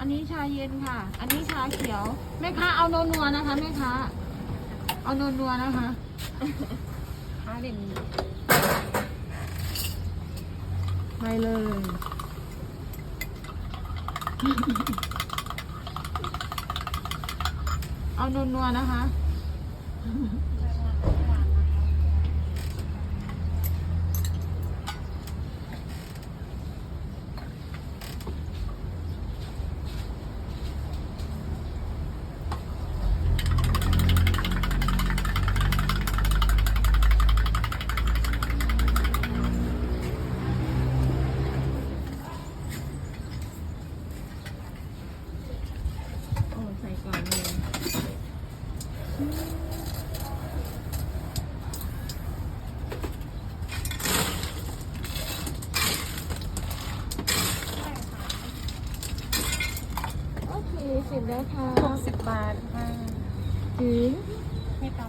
อันนี้ชาเย็นค่ะ อันนี้ชาเขียว แม่ค้าเอานนัวนะคะแม่ค้า เอานนัวนะคะค้าเด่นไปเลย เอานนัวนะคะ โอ้ใส่ก่อนเลย โอเคเสร็จแล้วค่ะ หกสิบบาทค่ะ ถึง ไม่ตับ